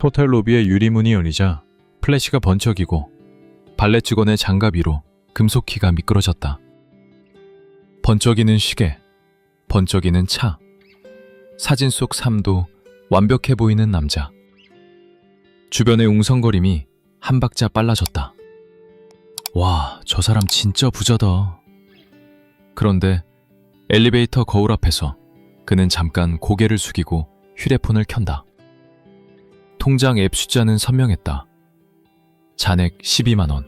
호텔 로비의 유리문이 열리자 플래시가 번쩍이고 발렛 직원의 장갑 위로 금속 키가 미끄러졌다. 번쩍이는 시계, 번쩍이는 차, 사진 속 삶도 완벽해 보이는 남자. 주변의 웅성거림이 한 박자 빨라졌다. 와, 저 사람 진짜 부자다. 그런데 엘리베이터 거울 앞에서 그는 잠깐 고개를 숙이고 휴대폰을 켠다. 통장 앱 숫자는 선명했다. 잔액 12만원.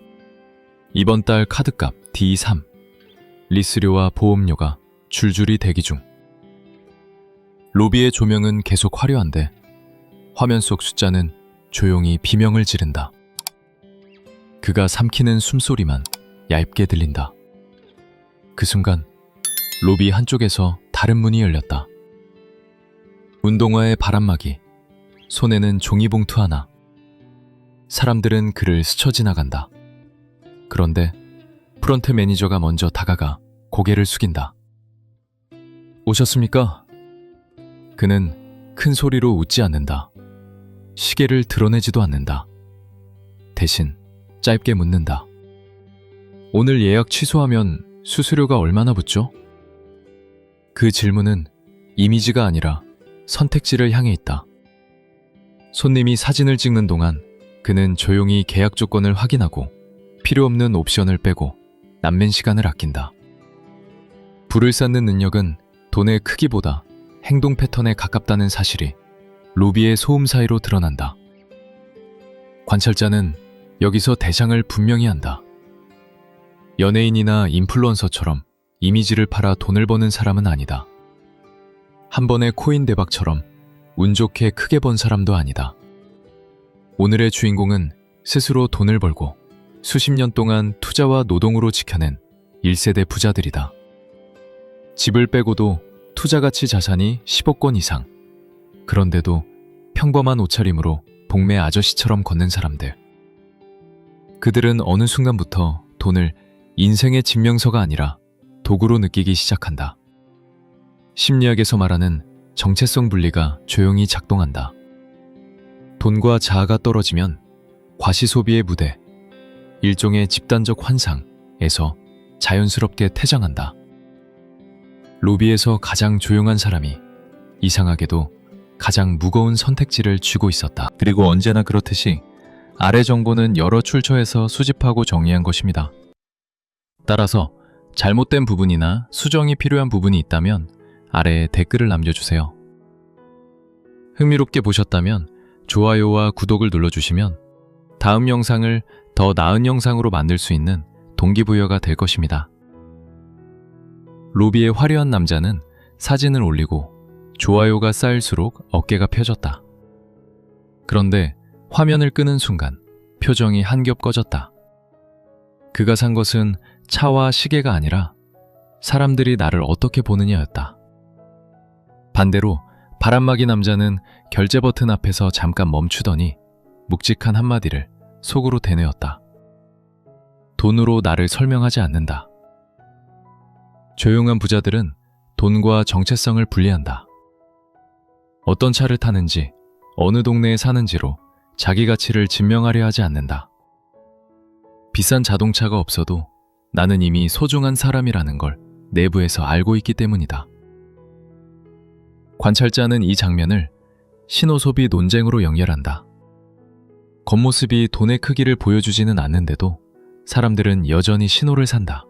이번 달 카드값 D3. 리스료와 보험료가 줄줄이 대기 중. 로비의 조명은 계속 화려한데 화면 속 숫자는 조용히 비명을 지른다. 그가 삼키는 숨소리만 얇게 들린다. 그 순간 로비 한쪽에서 다른 문이 열렸다. 운동화에 바람막이, 손에는 종이봉투 하나. 사람들은 그를 스쳐 지나간다. 그런데 프런트 매니저가 먼저 다가가 고개를 숙인다. 오셨습니까? 그는 큰 소리로 웃지 않는다. 시계를 드러내지도 않는다. 대신 짧게 묻는다. 오늘 예약 취소하면 수수료가 얼마나 붙죠? 그 질문은 이미지가 아니라 선택지를 향해 있다. 손님이 사진을 찍는 동안 그는 조용히 계약 조건을 확인하고 필요 없는 옵션을 빼고 남는 시간을 아낀다. 불을 쌓는 능력은 돈의 크기보다 행동 패턴에 가깝다는 사실이 로비의 소음 사이로 드러난다. 관찰자는 여기서 대상을 분명히 한다. 연예인이나 인플루언서처럼 이미지를 팔아 돈을 버는 사람은 아니다. 한 번의 코인 대박처럼 운 좋게 크게 번 사람도 아니다. 오늘의 주인공은 스스로 돈을 벌고 수십 년 동안 투자와 노동으로 지켜낸 1세대 부자들이다. 집을 빼고도 투자 가치 자산이 10억 원 이상. 그런데도 평범한 옷차림으로 동네 아저씨처럼 걷는 사람들. 그들은 어느 순간부터 돈을 인생의 증명서가 아니라 도구로 느끼기 시작한다. 심리학에서 말하는 정체성 분리가 조용히 작동한다. 돈과 자아가 떨어지면 과시소비의 무대, 일종의 집단적 환상에서 자연스럽게 퇴장한다. 로비에서 가장 조용한 사람이 이상하게도 가장 무거운 선택지를 쥐고 있었다. 그리고 언제나 그렇듯이 아래 정보는 여러 출처에서 수집하고 정리한 것입니다. 따라서 잘못된 부분이나 수정이 필요한 부분이 있다면 아래에 댓글을 남겨주세요. 흥미롭게 보셨다면 좋아요와 구독을 눌러주시면 다음 영상을 더 나은 영상으로 만들 수 있는 동기부여가 될 것입니다. 로비의 화려한 남자는 사진을 올리고 좋아요가 쌓일수록 어깨가 펴졌다. 그런데 화면을 끄는 순간 표정이 한겹 꺼졌다. 그가 산 것은 차와 시계가 아니라 사람들이 나를 어떻게 보느냐였다. 반대로 바람막이 남자는 결제 버튼 앞에서 잠깐 멈추더니 묵직한 한마디를 속으로 대뇌었다. 돈으로 나를 설명하지 않는다. 조용한 부자들은 돈과 정체성을 분리한다. 어떤 차를 타는지, 어느 동네에 사는지로 자기 가치를 증명하려 하지 않는다. 비싼 자동차가 없어도 나는 이미 소중한 사람이라는 걸 내부에서 알고 있기 때문이다. 관찰자는 이 장면을 신호소비 논쟁으로 연결한다. 겉모습이 돈의 크기를 보여주지는 않는데도 사람들은 여전히 신호를 산다.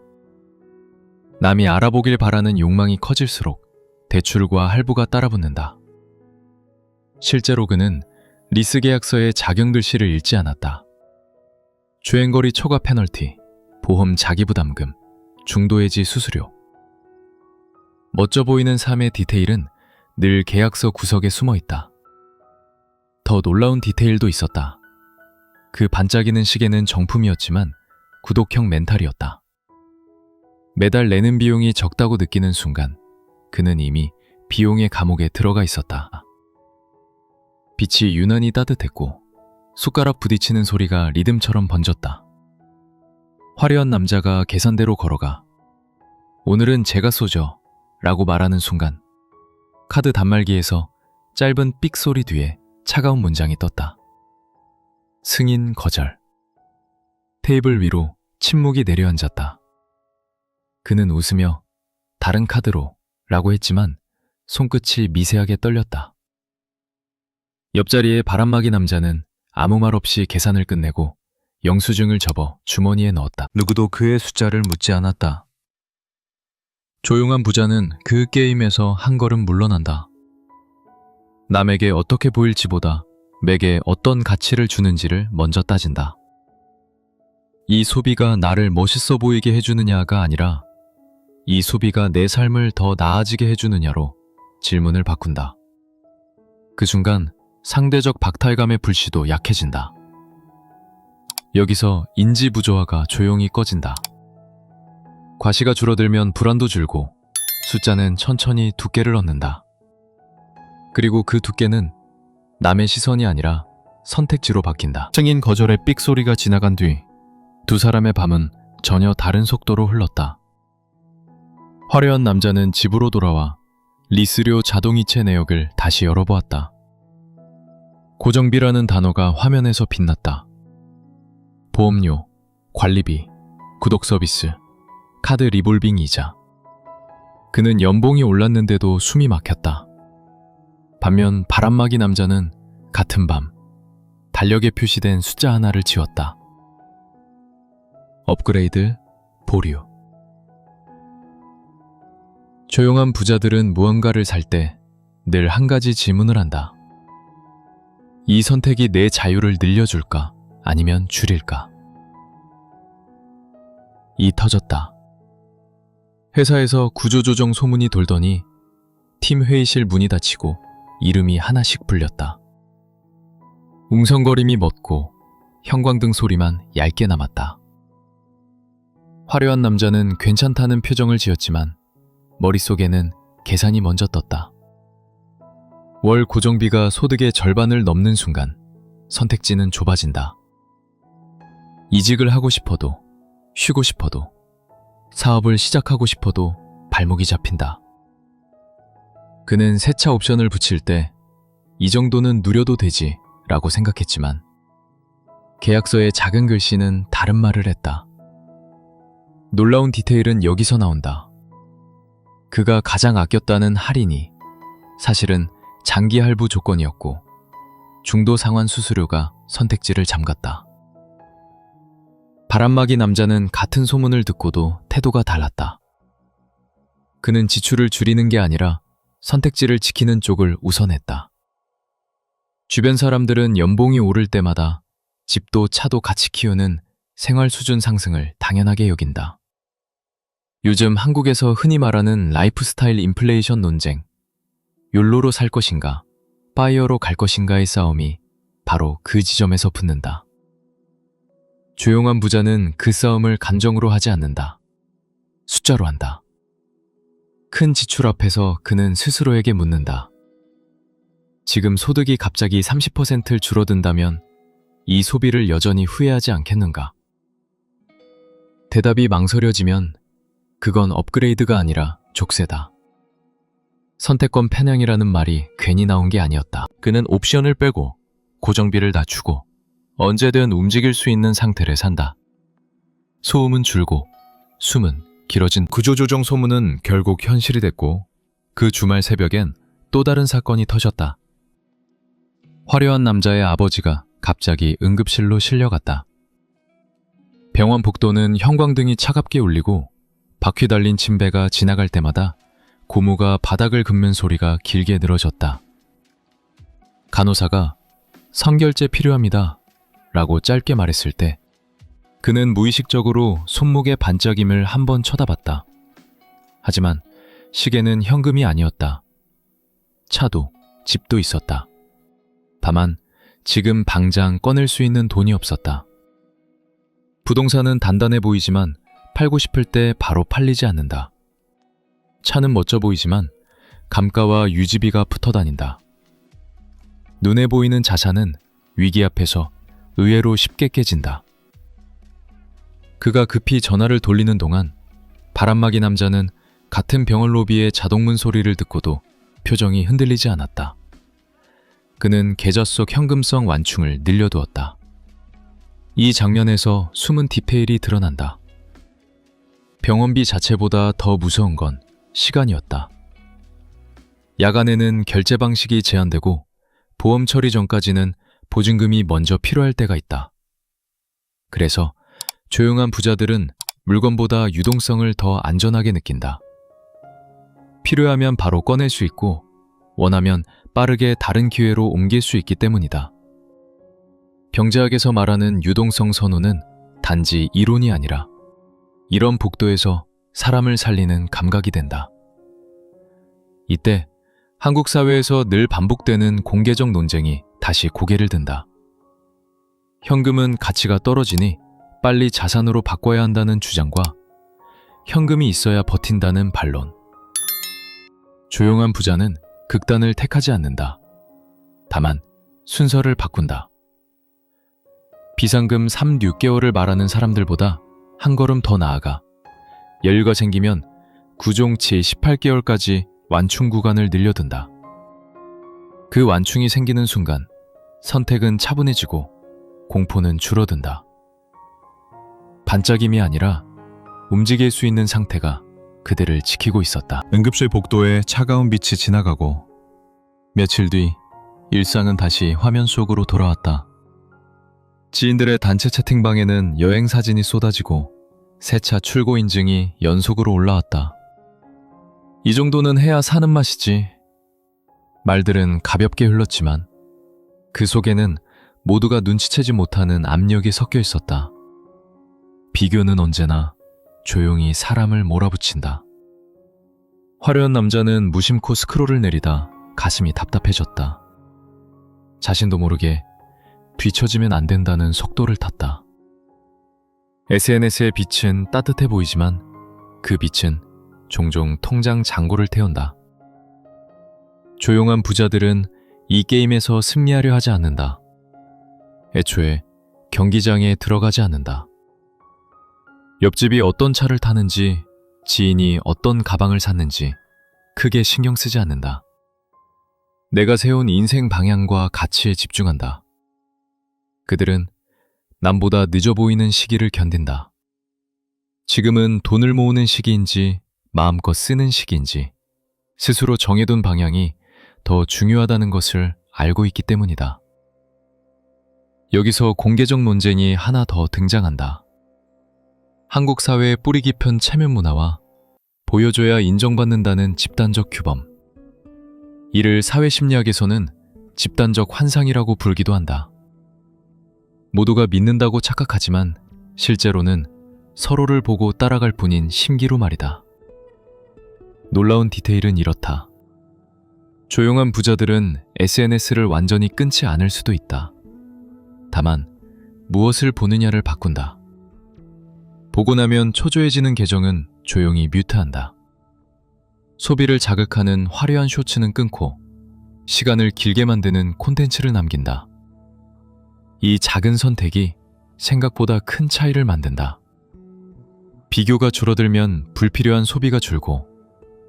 남이 알아보길 바라는 욕망이 커질수록 대출과 할부가 따라붙는다. 실제로 그는 리스 계약서에 자경 글씨를 읽지 않았다. 주행거리 초과 페널티, 보험 자기부담금, 중도해지 수수료. 멋져 보이는 삶의 디테일은 늘 계약서 구석에 숨어 있다. 더 놀라운 디테일도 있었다. 그 반짝이는 시계는 정품이었지만 구독형 멘탈이었다. 매달 내는 비용이 적다고 느끼는 순간 그는 이미 비용의 감옥에 들어가 있었다. 빛이 유난히 따뜻했고 숟가락 부딪히는 소리가 리듬처럼 번졌다. 화려한 남자가 계산대로 걸어가 오늘은 제가 쏘죠 라고 말하는 순간 카드 단말기에서 짧은 삑 소리 뒤에 차가운 문장이 떴다. 승인 거절. 테이블 위로 침묵이 내려앉았다. 그는 웃으며 다른 카드로 라고 했지만 손끝이 미세하게 떨렸다. 옆자리의 바람막이 남자는 아무 말 없이 계산을 끝내고 영수증을 접어 주머니에 넣었다. 누구도 그의 숫자를 묻지 않았다. 조용한 부자는 그 게임에서 한 걸음 물러난다. 남에게 어떻게 보일지보다 맥에 어떤 가치를 주는지를 먼저 따진다. 이 소비가 나를 멋있어 보이게 해주느냐가 아니라 이 소비가 내 삶을 더 나아지게 해주느냐로 질문을 바꾼다. 그 순간 상대적 박탈감의 불씨도 약해진다. 여기서 인지 부조화가 조용히 꺼진다. 과시가 줄어들면 불안도 줄고 숫자는 천천히 두께를 얻는다. 그리고 그 두께는 남의 시선이 아니라 선택지로 바뀐다. 승인 거절의 삑 소리가 지나간 뒤 두 사람의 밤은 전혀 다른 속도로 흘렀다. 화려한 남자는 집으로 돌아와 리스료 자동이체 내역을 다시 열어보았다. 고정비라는 단어가 화면에서 빛났다. 보험료, 관리비, 구독 서비스, 카드 리볼빙 이자. 그는 연봉이 올랐는데도 숨이 막혔다. 반면 바람막이 남자는 같은 밤 달력에 표시된 숫자 하나를 지웠다. 업그레이드, 보류. 조용한 부자들은 무언가를 살 때 늘 한 가지 질문을 한다. 이 선택이 내 자유를 늘려줄까? 아니면 줄일까? 이 터졌다. 회사에서 구조조정 소문이 돌더니 팀 회의실 문이 닫히고 이름이 하나씩 불렸다. 웅성거림이 멎고 형광등 소리만 얇게 남았다. 화려한 남자는 괜찮다는 표정을 지었지만 머릿속에는 계산이 먼저 떴다. 월 고정비가 소득의 절반을 넘는 순간 선택지는 좁아진다. 이직을 하고 싶어도, 쉬고 싶어도, 사업을 시작하고 싶어도 발목이 잡힌다. 그는 세차 옵션을 붙일 때 이 정도는 누려도 되지 라고 생각했지만 계약서의 작은 글씨는 다른 말을 했다. 놀라운 디테일은 여기서 나온다. 그가 가장 아꼈다는 할인이 사실은 장기 할부 조건이었고 중도 상환 수수료가 선택지를 잠갔다. 바람막이 남자는 같은 소문을 듣고도 태도가 달랐다. 그는 지출을 줄이는 게 아니라 선택지를 지키는 쪽을 우선했다. 주변 사람들은 연봉이 오를 때마다 집도 차도 같이 키우는 생활 수준 상승을 당연하게 여긴다. 요즘 한국에서 흔히 말하는 라이프 스타일 인플레이션 논쟁, 욜로로 살 것인가, 파이어로 갈 것인가의 싸움이 바로 그 지점에서 붙는다. 조용한 부자는 그 싸움을 감정으로 하지 않는다. 숫자로 한다. 큰 지출 앞에서 그는 스스로에게 묻는다. 지금 소득이 갑자기 30%를 줄어든다면 이 소비를 여전히 후회하지 않겠는가? 대답이 망설여지면 그건 업그레이드가 아니라 족쇄다. 선택권 편향이라는 말이 괜히 나온 게 아니었다. 그는 옵션을 빼고 고정비를 낮추고 언제든 움직일 수 있는 상태를 산다. 소음은 줄고 숨은 길어진 구조조정 소문은 결국 현실이 됐고 그 주말 새벽엔 또 다른 사건이 터졌다. 화려한 남자의 아버지가 갑자기 응급실로 실려갔다. 병원 복도는 형광등이 차갑게 울리고 바퀴 달린 침배가 지나갈 때마다 고무가 바닥을 긁는 소리가 길게 늘어졌다. 간호사가 성결제 필요합니다. 라고 짧게 말했을 때 그는 무의식적으로 손목의 반짝임을 한 번 쳐다봤다. 하지만 시계는 현금이 아니었다. 차도 집도 있었다. 다만 지금 당장 꺼낼 수 있는 돈이 없었다. 부동산은 단단해 보이지만 팔고 싶을 때 바로 팔리지 않는다. 차는 멋져 보이지만 감가와 유지비가 붙어 다닌다. 눈에 보이는 자산은 위기 앞에서 의외로 쉽게 깨진다. 그가 급히 전화를 돌리는 동안 바람막이 남자는 같은 병원 로비의 자동문 소리를 듣고도 표정이 흔들리지 않았다. 그는 계좌 속 현금성 완충을 늘려두었다. 이 장면에서 숨은 디테일이 드러난다. 병원비 자체보다 더 무서운 건 시간이었다. 야간에는 결제 방식이 제한되고 보험 처리 전까지는 보증금이 먼저 필요할 때가 있다. 그래서 조용한 부자들은 물건보다 유동성을 더 안전하게 느낀다. 필요하면 바로 꺼낼 수 있고 원하면 빠르게 다른 기회로 옮길 수 있기 때문이다. 경제학에서 말하는 유동성 선호는 단지 이론이 아니라 이런 복도에서 사람을 살리는 감각이 된다. 이때 한국 사회에서 늘 반복되는 공개적 논쟁이 다시 고개를 든다. 현금은 가치가 떨어지니 빨리 자산으로 바꿔야 한다는 주장과 현금이 있어야 버틴다는 반론. 조용한 부자는 극단을 택하지 않는다. 다만 순서를 바꾼다. 비상금 3, 6개월을 말하는 사람들보다 한 걸음 더 나아가 여유가 생기면 9종 7, 18개월까지 완충 구간을 늘려둔다. 그 완충이 생기는 순간 선택은 차분해지고 공포는 줄어든다. 반짝임이 아니라 움직일 수 있는 상태가 그들을 지키고 있었다. 응급실 복도에 차가운 빛이 지나가고 며칠 뒤 일상은 다시 화면 속으로 돌아왔다. 지인들의 단체 채팅방에는 여행 사진이 쏟아지고 새 차 출고 인증이 연속으로 올라왔다. 이 정도는 해야 사는 맛이지. 말들은 가볍게 흘렀지만 그 속에는 모두가 눈치채지 못하는 압력이 섞여 있었다. 비교는 언제나 조용히 사람을 몰아붙인다. 화려한 남자는 무심코 스크롤을 내리다 가슴이 답답해졌다. 자신도 모르게 뒤처지면 안 된다는 속도를 탔다. SNS의 빛은 따뜻해 보이지만 그 빛은 종종 통장 잔고를 태운다. 조용한 부자들은 이 게임에서 승리하려 하지 않는다. 애초에 경기장에 들어가지 않는다. 옆집이 어떤 차를 타는지, 지인이 어떤 가방을 샀는지 크게 신경 쓰지 않는다. 내가 세운 인생 방향과 가치에 집중한다. 그들은 남보다 늦어 보이는 시기를 견딘다. 지금은 돈을 모으는 시기인지 마음껏 쓰는 시기인지 스스로 정해둔 방향이 더 중요하다는 것을 알고 있기 때문이다. 여기서 공개적 논쟁이 하나 더 등장한다. 한국 사회의 뿌리 깊은 체면 문화와 보여줘야 인정받는다는 집단적 규범. 이를 사회 심리학에서는 집단적 환상이라고 불기도 한다. 모두가 믿는다고 착각하지만 실제로는 서로를 보고 따라갈 뿐인 심기로 말이다. 놀라운 디테일은 이렇다. 조용한 부자들은 SNS를 완전히 끊지 않을 수도 있다. 다만 무엇을 보느냐를 바꾼다. 보고 나면 초조해지는 계정은 조용히 뮤트한다. 소비를 자극하는 화려한 쇼츠는 끊고 시간을 길게 만드는 콘텐츠를 남긴다. 이 작은 선택이 생각보다 큰 차이를 만든다. 비교가 줄어들면 불필요한 소비가 줄고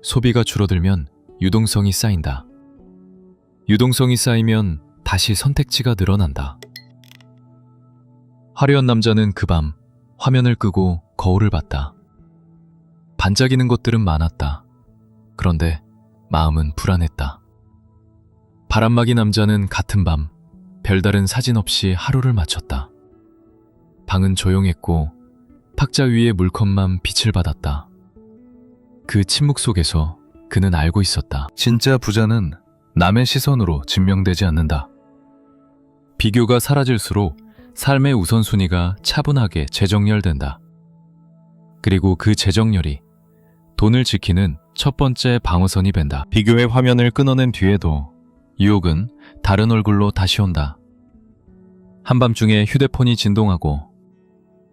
소비가 줄어들면 유동성이 쌓인다. 유동성이 쌓이면 다시 선택지가 늘어난다. 화려한 남자는 그 밤 화면을 끄고 거울을 봤다. 반짝이는 것들은 많았다. 그런데 마음은 불안했다. 바람막이 남자는 같은 밤 별다른 사진 없이 하루를 마쳤다. 방은 조용했고 탁자 위에 물컵만 빛을 받았다. 그 침묵 속에서 그는 알고 있었다. 진짜 부자는 남의 시선으로 증명되지 않는다. 비교가 사라질수록 삶의 우선순위가 차분하게 재정렬된다. 그리고 그 재정렬이 돈을 지키는 첫 번째 방어선이 된다. 비교의 화면을 끊어낸 뒤에도 유혹은 다른 얼굴로 다시 온다. 한밤중에 휴대폰이 진동하고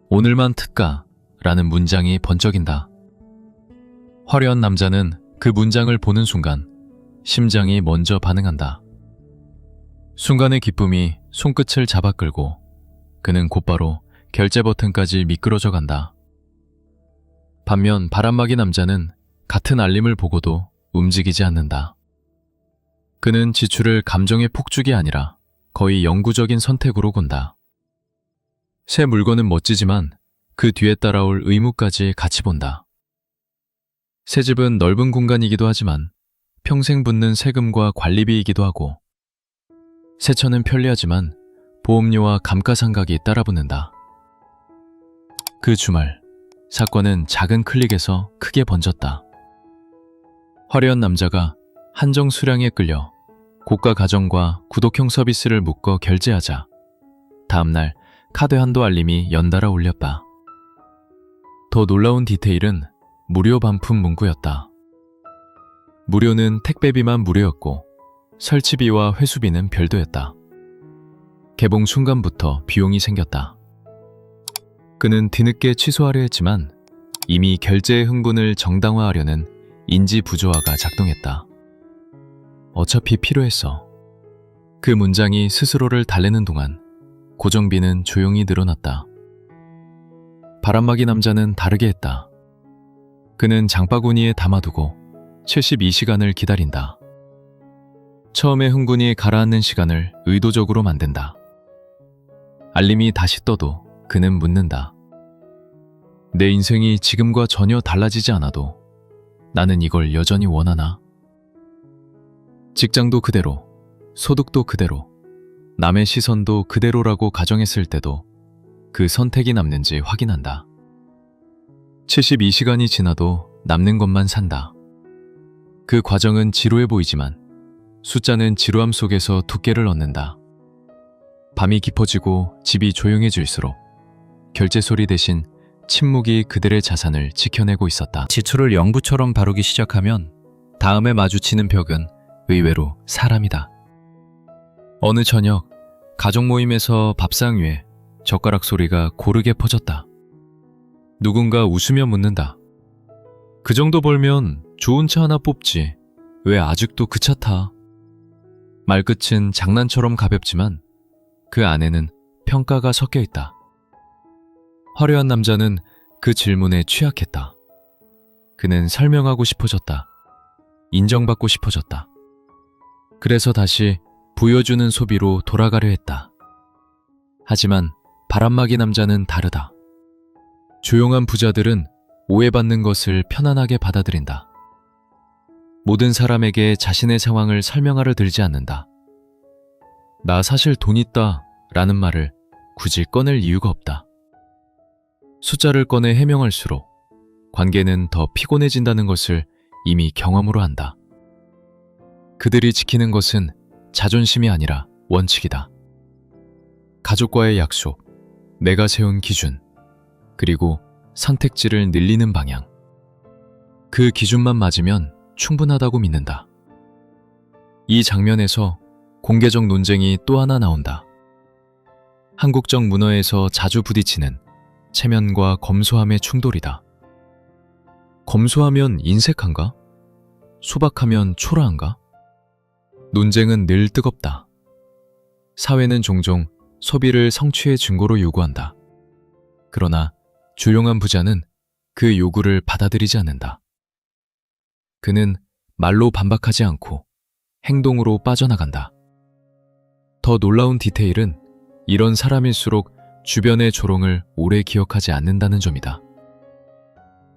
오늘만 특가 라는 문장이 번쩍인다. 화려한 남자는 그 문장을 보는 순간 심장이 먼저 반응한다. 순간의 기쁨이 손끝을 잡아 끌고 그는 곧바로 결제 버튼까지 미끄러져 간다. 반면 바람막이 남자는 같은 알림을 보고도 움직이지 않는다. 그는 지출을 감정의 폭죽이 아니라 거의 영구적인 선택으로 본다. 새 물건은 멋지지만 그 뒤에 따라올 의무까지 같이 본다. 새 집은 넓은 공간이기도 하지만 평생 붙는 세금과 관리비이기도 하고 새 차는 편리하지만 보험료와 감가상각이 따라붙는다. 그 주말 사건은 작은 클릭에서 크게 번졌다. 화려한 남자가 한정 수량에 끌려 고가 가전과 구독형 서비스를 묶어 결제하자 다음날 카드 한도 알림이 연달아 울렸다. 더 놀라운 디테일은 무료 반품 문구였다. 무료는 택배비만 무료였고 설치비와 회수비는 별도였다. 개봉 순간부터 비용이 생겼다. 그는 뒤늦게 취소하려 했지만 이미 결제의 흥분을 정당화하려는 인지 부조화가 작동했다. 어차피 필요했어. 그 문장이 스스로를 달래는 동안 고정비는 조용히 늘어났다. 바람막이 남자는 다르게 했다. 그는 장바구니에 담아두고 72시간을 기다린다. 처음에 흥분이 가라앉는 시간을 의도적으로 만든다. 알림이 다시 떠도 그는 묻는다. 내 인생이 지금과 전혀 달라지지 않아도 나는 이걸 여전히 원하나? 직장도 그대로, 소득도 그대로, 남의 시선도 그대로라고 가정했을 때도 그 선택이 남는지 확인한다. 72시간이 지나도 남는 것만 산다. 그 과정은 지루해 보이지만 숫자는 지루함 속에서 두께를 얻는다. 밤이 깊어지고 집이 조용해질수록 결제 소리 대신 침묵이 그들의 자산을 지켜내고 있었다. 지출을 영부처럼 바르기 시작하면 다음에 마주치는 벽은 의외로 사람이다. 어느 저녁 가족 모임에서 밥상 위에 젓가락 소리가 고르게 퍼졌다. 누군가 웃으며 묻는다. 그 정도 벌면 좋은 차 하나 뽑지. 왜 아직도 그 차 타? 말끝은 장난처럼 가볍지만 그 안에는 평가가 섞여 있다. 화려한 남자는 그 질문에 취약했다. 그는 설명하고 싶어졌다. 인정받고 싶어졌다. 그래서 다시 보여주는 소비로 돌아가려 했다. 하지만 바람막이 남자는 다르다. 조용한 부자들은 오해받는 것을 편안하게 받아들인다. 모든 사람에게 자신의 상황을 설명하려 들지 않는다. 나 사실 돈 있다 라는 말을 굳이 꺼낼 이유가 없다. 숫자를 꺼내 해명할수록 관계는 더 피곤해진다는 것을 이미 경험으로 한다. 그들이 지키는 것은 자존심이 아니라 원칙이다. 가족과의 약속, 내가 세운 기준, 그리고 선택지를 늘리는 방향. 그 기준만 맞으면 충분하다고 믿는다. 이 장면에서 공개적 논쟁이 또 하나 나온다. 한국적 문화에서 자주 부딪히는 체면과 검소함의 충돌이다. 검소하면 인색한가? 소박하면 초라한가? 논쟁은 늘 뜨겁다. 사회는 종종 소비를 성취의 증거로 요구한다. 그러나 조용한 부자는 그 요구를 받아들이지 않는다. 그는 말로 반박하지 않고 행동으로 빠져나간다. 더 놀라운 디테일은 이런 사람일수록 주변의 조롱을 오래 기억하지 않는다는 점이다.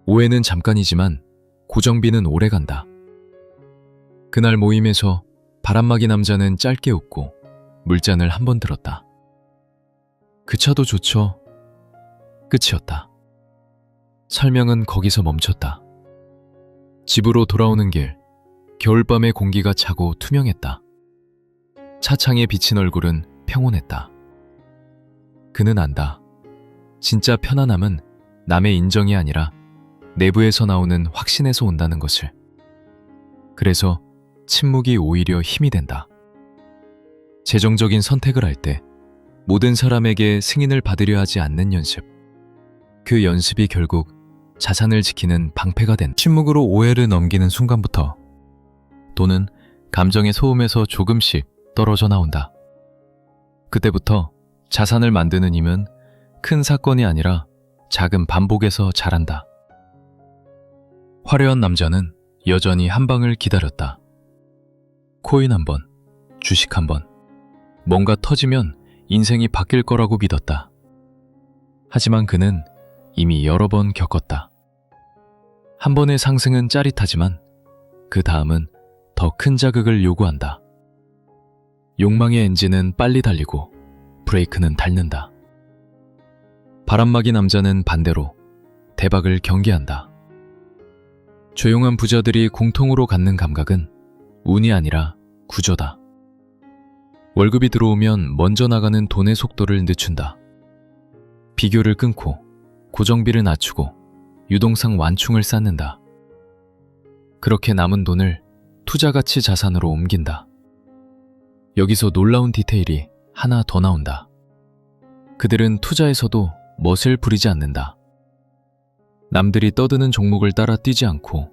오해는 잠깐이지만 고정비는 오래 간다. 그날 모임에서 바람막이 남자는 짧게 웃고 물잔을 한 번 들었다. 그 차도 좋죠. 끝이었다. 설명은 거기서 멈췄다. 집으로 돌아오는 길, 겨울밤의 공기가 차고 투명했다. 차창에 비친 얼굴은 평온했다. 그는 안다. 진짜 편안함은 남의 인정이 아니라 내부에서 나오는 확신에서 온다는 것을. 그래서 침묵이 오히려 힘이 된다. 재정적인 선택을 할 때 모든 사람에게 승인을 받으려 하지 않는 연습. 그 연습이 결국 자산을 지키는 방패가 된 침묵으로 오해를 넘기는 순간부터 돈은 감정의 소음에서 조금씩 떨어져 나온다. 그때부터 자산을 만드는 힘은 큰 사건이 아니라 작은 반복에서 자란다. 화려한 남자는 여전히 한 방을 기다렸다. 코인 한 번, 주식 한 번. 뭔가 터지면 인생이 바뀔 거라고 믿었다. 하지만 그는 이미 여러 번 겪었다. 한 번의 상승은 짜릿하지만 그 다음은 더 큰 자극을 요구한다. 욕망의 엔진은 빨리 달리고 브레이크는 닳는다. 바람막이 남자는 반대로 대박을 경계한다. 조용한 부자들이 공통으로 갖는 감각은 운이 아니라 구조다. 월급이 들어오면 먼저 나가는 돈의 속도를 늦춘다. 비교를 끊고 고정비를 낮추고 유동성 완충을 쌓는다. 그렇게 남은 돈을 투자 가치 자산으로 옮긴다. 여기서 놀라운 디테일이 하나 더 나온다. 그들은 투자에서도 멋을 부리지 않는다. 남들이 떠드는 종목을 따라 뛰지 않고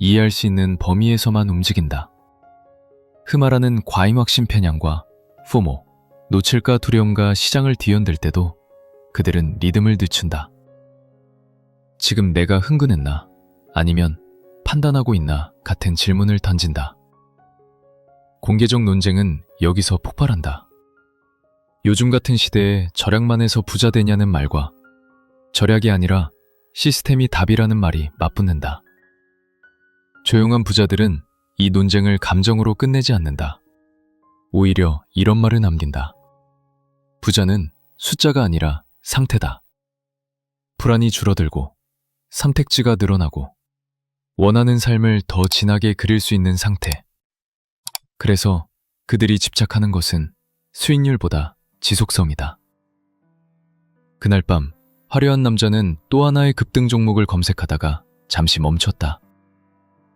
이해할 수 있는 범위에서만 움직인다. 흠하라는 과잉확신 편향과 포모, 놓칠까 두려움과 시장을 뒤흔들 때도 그들은 리듬을 늦춘다. 지금 내가 흥분했나? 아니면 판단하고 있나? 같은 질문을 던진다. 공개적 논쟁은 여기서 폭발한다. 요즘 같은 시대에 절약만 해서 부자 되냐는 말과 절약이 아니라 시스템이 답이라는 말이 맞붙는다. 조용한 부자들은 이 논쟁을 감정으로 끝내지 않는다. 오히려 이런 말을 남긴다. 부자는 숫자가 아니라 상태다. 불안이 줄어들고 선택지가 늘어나고 원하는 삶을 더 진하게 그릴 수 있는 상태. 그래서 그들이 집착하는 것은 수익률보다 지속성이다. 그날 밤 화려한 남자는 또 하나의 급등 종목을 검색하다가 잠시 멈췄다.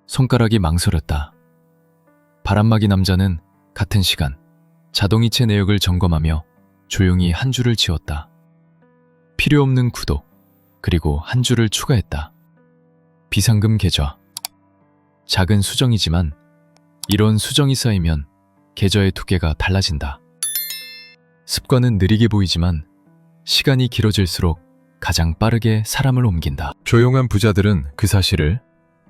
손가락이 망설였다. 바람막이 남자는 같은 시간 자동이체 내역을 점검하며 조용히 한 줄을 지웠다. 필요 없는 구독, 그리고 한 줄을 추가했다. 비상금 계좌. 작은 수정이지만 이런 수정이 쌓이면 계좌의 두께가 달라진다. 습관은 느리게 보이지만 시간이 길어질수록 가장 빠르게 사람을 옮긴다. 조용한 부자들은 그 사실을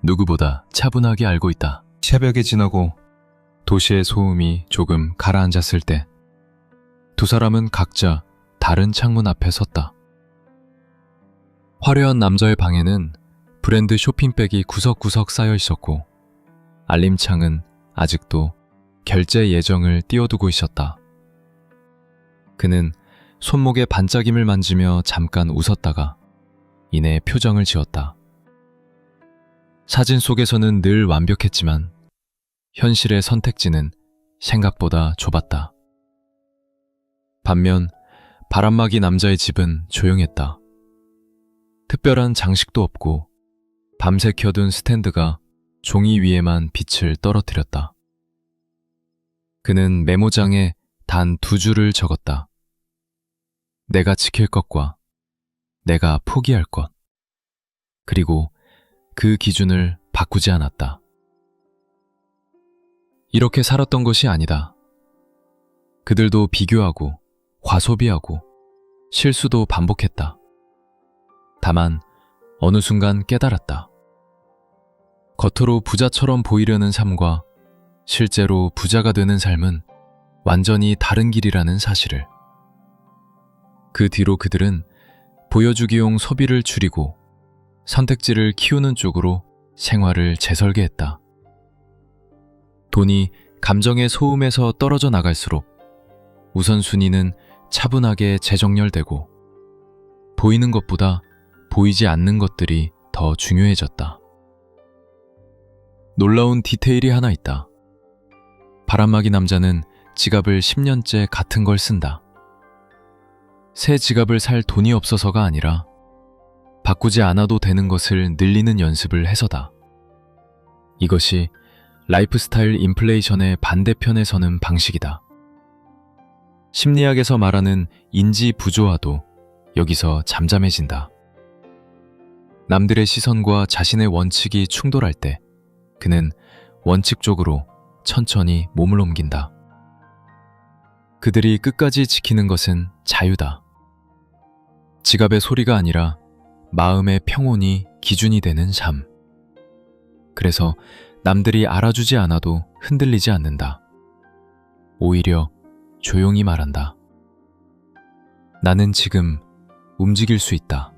누구보다 차분하게 알고 있다. 새벽이 지나고 도시의 소음이 조금 가라앉았을 때 두 사람은 각자 다른 창문 앞에 섰다. 화려한 남자의 방에는 브랜드 쇼핑백이 구석구석 쌓여 있었고 알림창은 아직도 결제 예정을 띄워두고 있었다. 그는 손목에 반짝임을 만지며 잠깐 웃었다가 이내 표정을 지었다. 사진 속에서는 늘 완벽했지만 현실의 선택지는 생각보다 좁았다. 반면 바람막이 남자의 집은 조용했다. 특별한 장식도 없고 밤새 켜둔 스탠드가 종이 위에만 빛을 떨어뜨렸다. 그는 메모장에 단 두 줄을 적었다. 내가 지킬 것과 내가 포기할 것. 그리고 그 기준을 바꾸지 않았다. 이렇게 살았던 것이 아니다. 그들도 비교하고 과소비하고 실수도 반복했다. 다만 어느 순간 깨달았다. 겉으로 부자처럼 보이려는 삶과 실제로 부자가 되는 삶은 완전히 다른 길이라는 사실을. 그 뒤로 그들은 보여주기용 소비를 줄이고 선택지를 키우는 쪽으로 생활을 재설계했다. 돈이 감정의 소음에서 떨어져 나갈수록 우선순위는 차분하게 재정렬되고 보이는 것보다 보이지 않는 것들이 더 중요해졌다. 놀라운 디테일이 하나 있다. 바람막이 남자는 지갑을 10년째 같은 걸 쓴다. 새 지갑을 살 돈이 없어서가 아니라 바꾸지 않아도 되는 것을 늘리는 연습을 해서다. 이것이 라이프스타일 인플레이션의 반대편에 서는 방식이다. 심리학에서 말하는 인지 부조화도 여기서 잠잠해진다. 남들의 시선과 자신의 원칙이 충돌할 때 그는 원칙적으로 천천히 몸을 옮긴다. 그들이 끝까지 지키는 것은 자유다. 지갑의 소리가 아니라 마음의 평온이 기준이 되는 삶. 그래서 남들이 알아주지 않아도 흔들리지 않는다. 오히려 조용히 말한다. 나는 지금 움직일 수 있다.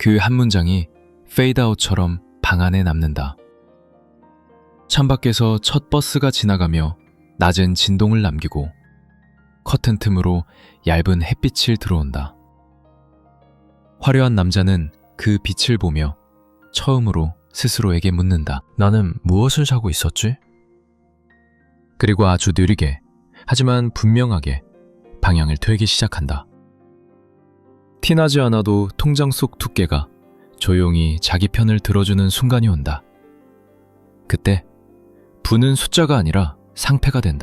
그 한 문장이 페이드아웃처럼 방 안에 남는다. 창밖에서 첫 버스가 지나가며 낮은 진동을 남기고 커튼 틈으로 얇은 햇빛을 들어온다. 화려한 남자는 그 빛을 보며 처음으로 스스로에게 묻는다. 나는 무엇을 자고 있었지? 그리고 아주 느리게, 하지만 분명하게 방향을 틀기 시작한다. 티나지 않아도 통장 속 두께가 조용히 자기 편을 들어주는 순간이 온다. 그때 부는 숫자가 아니라 상패가 된다.